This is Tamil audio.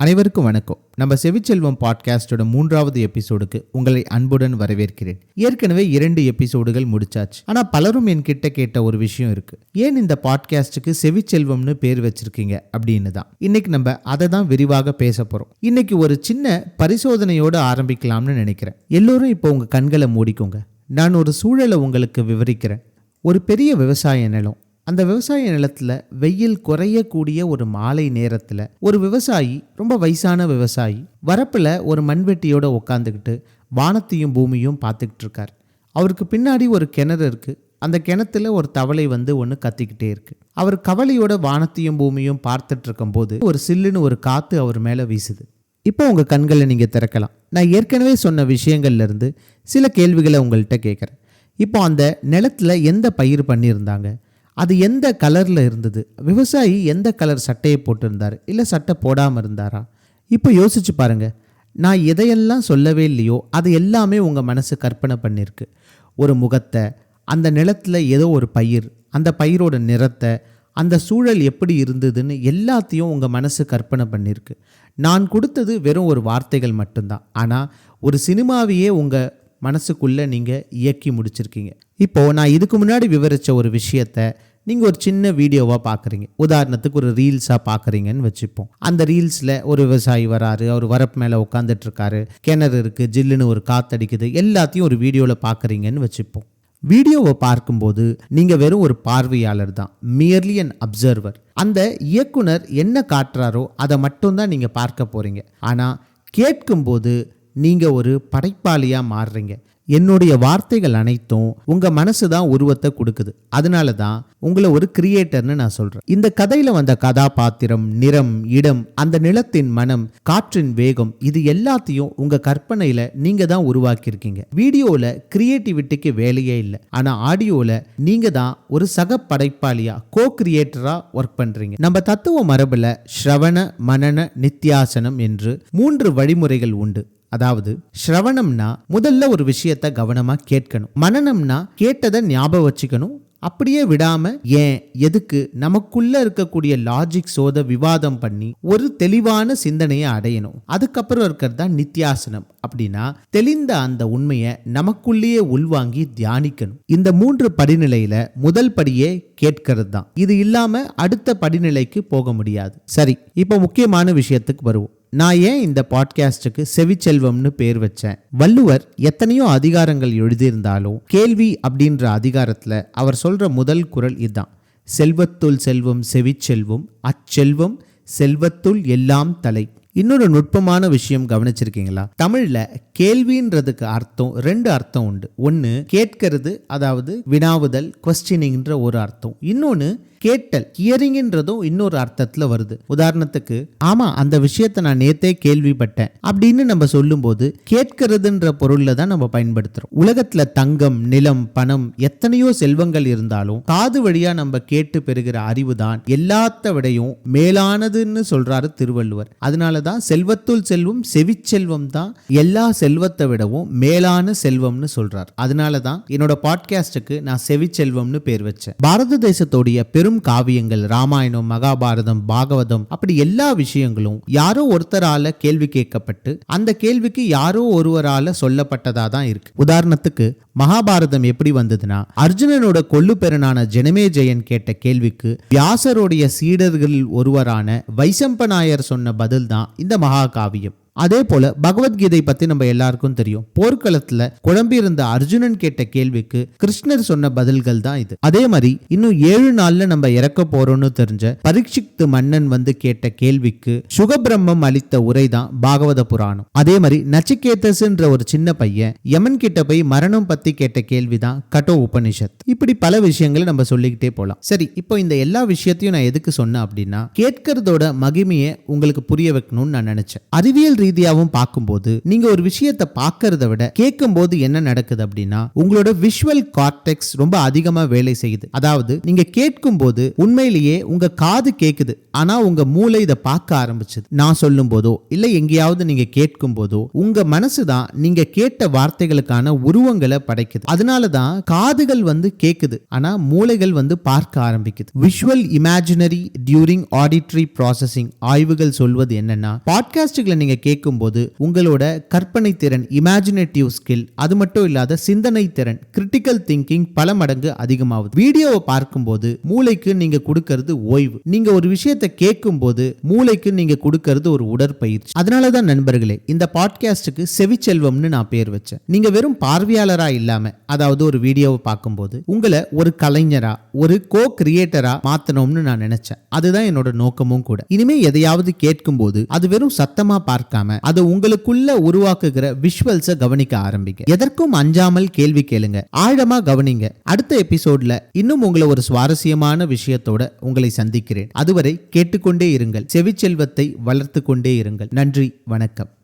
அனைவருக்கும் வணக்கம். நம்ம செவிச்செல்வம் பாட்காஸ்டோட மூன்றாவது எபிசோடுக்கு உங்களை அன்புடன் வரவேற்கிறேன். ஏற்கனவே இரண்டு எபிசோடுகள் முடிச்சாச்சு. ஆனா பலரும் என்கிட்ட கேட்ட ஒரு விஷயம் இருக்கு. ஏன் இந்த பாட்காஸ்டுக்கு செவிச்செல்வம்னு பேர் வச்சிருக்கீங்க அப்படின்னு தான். இன்னைக்கு நம்ம அதை தான் விரிவாக பேச போறோம். இன்னைக்கு ஒரு சின்ன பரிசோதனையோடு ஆரம்பிக்கலாம்னு நினைக்கிறேன். எல்லோரும் இப்போ உங்க கண்களை மூடிக்கோங்க. நான் ஒரு சூழலை உங்களுக்கு விவரிக்கிறேன். ஒரு பெரிய விவசாய நிலம். அந்த விவசாய நிலத்தில் வெயில் குறையக்கூடிய ஒரு மாலை நேரத்தில் ஒரு விவசாயி ரொம்ப வயசான விவசாயி வரப்பில் ஒரு மண்வெட்டியோட உட்காந்துக்கிட்டு வானத்தையும் பூமியும் பார்த்துக்கிட்டு இருக்கார். அவருக்கு பின்னாடி ஒரு கிணறு இருக்குது அந்த கிணத்துல ஒரு தவளை வந்து ஒன்று கத்திக்கிட்டே இருக்கு. அவர் கவலையோட வானத்தையும் பூமியும் பார்த்துட்டு இருக்கும்போது ஒரு சில்லுன்னு ஒரு காற்று அவர் மேலே வீசுது. இப்போ உங்கள் கண்களை நீங்கள் திறக்கலாம். நான் ஏற்கனவே சொன்ன விஷயங்கள்லேருந்து சில கேள்விகளை உங்கள்கிட்ட கேட்குறேன் இப்போ அந்த நிலத்துல எந்த பயிர் பண்ணியிருந்தாங்க? அது எந்த கலரில் இருந்தது? விவசாயி எந்த கலர் சட்டையை போட்டிருந்தார்? இல்லை சட்டை போடாமல் இருந்தாரா? இப்போ யோசிச்சு பாருங்க. நான் எதையெல்லாம் சொல்லவே இல்லையோ அது எல்லாமே உங்கள் மனசு கற்பனை பண்ணியிருக்கு ஒரு முகத்தை அந்த நிலத்தில் ஏதோ ஒரு பயிர் அந்த பயிரோட நிறத்தை அந்த சூழல் எப்படி இருந்ததுன்னு எல்லாத்தையும் உங்கள் மனசு கற்பனை பண்ணியிருக்கு நான் கொடுத்தது வெறும் ஒரு வார்த்தைகள் மட்டும்தான். ஆனால் ஒரு சினிமாவையே உங்கள் மனசுக்குள்ளே நீங்கள் இயக்கி முடிச்சிருக்கீங்க. இப்போது நான் இதுக்கு முன்னாடி விவரித்த ஒரு விஷயத்தை நீங்கள் ஒரு சின்ன வீடியோவாக பார்க்குறீங்க உதாரணத்துக்கு ஒரு ரீல்ஸாக பார்க்குறீங்கன்னு வச்சுப்போம். அந்த ரீல்ஸில் ஒரு விவசாயி வராரு அவர் வரப்பு மேலே உட்காந்துட்ருக்காரு கிணறு இருக்குது ஜில்லுன்னு ஒரு காத்தடிக்குது எல்லாத்தையும் ஒரு வீடியோவில் பார்க்குறீங்கன்னு வச்சுப்போம். வீடியோவை பார்க்கும்போது நீங்கள் வெறும் ஒரு பார்வையாளர் தான் மியர்லி அன் அப்சர்வர் அந்த இயக்குனர் என்ன காட்டுறாரோ அதை மட்டும்தான் நீங்கள் பார்க்க போகிறீங்க ஆனால் கேட்கும்போது நீங்கள் ஒரு படைப்பாளியாக மாறுறீங்க. என்னுடைய வார்த்தைகள் அனைத்தும் உங்கள் மனசு தான் உருவத்தை கொடுக்குது. அதனால தான் உங்களை ஒரு கிரியேட்டர்னு நான் சொல்கிறேன் இந்த கதையில் வந்த கதாபாத்திரம் நிறம் இடம் அந்த நிலத்தின் மனம் காற்றின் வேகம் இது எல்லாத்தையும் உங்கள் கற்பனையில் நீங்கள் தான் உருவாக்கியிருக்கீங்க. வீடியோவில் கிரியேட்டிவிட்டிக்கு வேலையே இல்லை. ஆனால் ஆடியோவில் நீங்கள் தான் ஒரு சக படைப்பாளியாக கோ கிரியேட்டராக ஒர்க் பண்ணுறீங்க நம்ம தத்துவ மரபில் ஸ்ரவண மனன நித்தியாசனம் என்று மூன்று வழிமுறைகள் உண்டு. அதாவது ஸ்ரவணம்னா முதல்ல ஒரு விஷயத்த கவனமா கேட்கணும். மனநம்னா கேட்டதை ஞாபகம் வச்சுக்கணும். அப்படியே விடாம ஏன் எதுக்கு நமக்குள்ள இருக்கக்கூடிய லாஜிக் சோத விவாதம் பண்ணி ஒரு தெளிவான சிந்தனையை அடையணும். அதுக்கப்புறம் இருக்கிறது தான் நித்தியாசனம். அப்படின்னா தெளிந்த அந்த உண்மையை நமக்குள்ளேயே உள்வாங்கி தியானிக்கணும். இந்த மூன்று படிநிலையில முதல் படியே கேட்கறது தான். இது இல்லாம அடுத்த படிநிலைக்கு போக முடியாது. சரி இப்போ முக்கியமான விஷயத்துக்கு வருவோம். நான் ஏன் இந்த பாட்காஸ்டுக்கு செவிச்செல்வம்னு பேர் வச்சேன்? வள்ளுவர் எத்தனையோ அதிகாரங்கள் எழுதியிருந்தாலும் கேள்வி அப்படின்ற அதிகாரத்தில் அவர் சொல்ற முதல் குரல் இதுதான். செல்வத்துள் செல்வம் செவிச்செல்வம் அச்செல்வம் செல்வத்துள் எல்லாம் தலை. இன்னொரு நுட்பமான விஷயம் கவனிச்சிருக்கீங்களா? தமிழ்ல கேள்வின்றதுக்கு அர்த்தம் ரெண்டு அர்த்தம் உண்டு. ஒன்று கேட்கறது அதாவது வினாவுதல் கொஸ்டினிங்ன்ற ஒரு அர்த்தம். இன்னொன்று கேட்டல் ஹியரிங்ன்றதும் இன்னொரு அர்த்தத்துல வருது. உதாரணத்துக்கு ஆமா அந்த விஷயத்தை நான் நேத்தே கேள்விப்பட்டேன். அப்படின்னு நம்ம சொல்லும்போது கேட்கறதுன்ற பொருள்ல தான் நம்ம பயன்படுத்துறோம். உலகத்துல தங்கம் நிலம் பணம் எத்தனையோ செல்வங்கள் இருந்தாலும் காது வழியா நம்ம கேட்டு பெறுகிற அறிவு தான் எல்லாத்த விடையும் மேலானதுன்னு சொல்றாரு திருவள்ளுவர். அதனாலதான் செல்வத்துள் செல்வம் செவிச்செல்வம் தான் எல்லா செல்வத்தை விடவும் மேலான செல்வம்னு சொல்றார். அதனாலதான் என்னோட பாட்காஸ்டுக்கு நான் செவிச்செல்வம்னு பேர் வச்சேன். பாரத தேசத்தோடைய பெரும் பெரும் காவியங்கள் ராமாயணம் மகாபாரதம் பாகவதம் அப்படி எல்லா விஷயங்களும் யாரோ ஒருத்தரால கேள்வி கேட்கப்பட்டு அந்த கேள்விக்கு யாரோ ஒருவரால சொல்லப்பட்டதா தான் இருக்கு. உதாரணத்துக்கு மகாபாரதம் எப்படி வந்ததுன்னா அர்ஜுனனோட கொல்லு பெறனான ஜெனமே ஜெயன் கேட்ட கேள்விக்கு வியாசருடைய சீடர்களில் ஒருவரான வைசம்பநாயர் சொன்ன பதில் தான் இந்த மகாகாவியம். அதே போல பகவத்கீதை பத்தி நம்ம எல்லாருக்கும் தெரியும். போர்க்களத்துல குழம்பியிருந்த அர்ஜுனன் கேட்ட கேள்விக்கு கிருஷ்ணர் சொன்ன பதில்கள் தான் இது. அதே மாதிரி இன்னும் ஏழு நாள்ல நம்ம இறக்க போறோம்னு தெரிஞ்ச பரீட்சித்து மன்னன் வந்து கேட்ட கேள்விக்கு சுகபிரம்மம் அளித்த உரை தான் பாகவத புராணம். அதே மாதிரி நச்சிகேதஸ்ன்ற ஒரு சின்ன பையன் யமன் கிட்ட போய் மரணம் பத்தி கேட்ட கேள்விதான் கட்டோ உபனிஷத். இப்படி பல விஷயங்களை நம்ம சொல்லிக்கிட்டே போலாம். சரி இப்போ இந்த எல்லா விஷயத்தையும் நான் எதுக்கு சொன்னேன் அப்படின்னா கேட்கறதோட மகிமையை உங்களுக்கு புரிய வைக்கணும்னு நான் நினைச்சேன். அறிவியல் ரீதியாகவும் பார்க்கும்போது நீங்க ஒரு விஷயத்தை பார்க்கறத விட கேட்கும் போது என்ன நடக்குது அப்படின்னா உங்களோட விஷுவல் கார்டெக்ஸ் ரொம்ப அதிகமா வேலை செய்யுது. அதாவது நீங்க கேட்கும் போது உண்மையிலேயே உங்க காது கேக்குது. ஆனா உங்க மூளை இதை பார்க்க ஆரம்பிச்சது. நான் சொல்லும் போதோ இல்ல எங்கேயாவது நீங்க கேட்கும் போதோ உங்க மனசு தான் நீங்க கேட்ட வார்த்தைகளுக்கான உருவங்களை படைக்குது. அதனால தான் காதுகள் வந்து கேக்குது. ஆனா மூளைகள் வந்து பார்க்க ஆரம்பிக்குது. Visual imaginary during auditory processing ஆய்வுகள் சொல்வது என்னன்னா பாட்காஸ்டுகளை நீங்க கேட்கும்போது உங்களோட கற்பனை திறன் இமேஜினேட்டிவ் ஸ்கில் அது மட்டும் இல்லாத சிந்தனை திறன் கிரிட்டிக்கல் திங்கிங் பல மடங்கு அதிகமாகுது. வீடியோவை பார்க்கும்போது மூளைக்கு நீங்க கொடுக்கறது ஓய்வு. நீங்க ஒரு விஷயத்தை கேட்கும்போது மூளைக்கு நீங்க கொடுக்கறது ஒரு உடற்பயிற்சி. அதனால தான் நண்பர்களே இந்த பாட்காஸ்டுக்கு செவிச்செல்வம்னு நான் பேர் வச்சேன். நீங்க வெறும் பார்வையாளரா இல்லாம அதாவது ஒரு வீடியோவை பார்க்கும்போது உங்களை ஒரு கலைஞரா ஒரு கோ கிரியேட்டரா மாத்தணும்னு நான் நினைச்சேன். அதுதான் என்னோட நோக்கமும் கூட. இனிமே எதையாவது கேட்கும்போது அது வெறும் சத்தமா பார்க்காம அது உங்களுக்குள்ள உருவாக்குகிற விஷுவல்ஸ கவனிக்க ஆரம்பிங்க. எதற்கும் அஞ்சாமல் கேள்வி கேளுங்க. ஆழமா கவனிங்க. அடுத்த எபிசோட்ல இன்னும் உங்களை ஒரு சுவாரஸ்யமான விஷயத்தோட உங்களை சந்திக்கிறேன். அதுவரை கேட்டுக்கொண்டே இருங்கள். செவிச்செல்வத்தை வளர்த்து கொண்டே இருங்கள். நன்றி. வணக்கம்.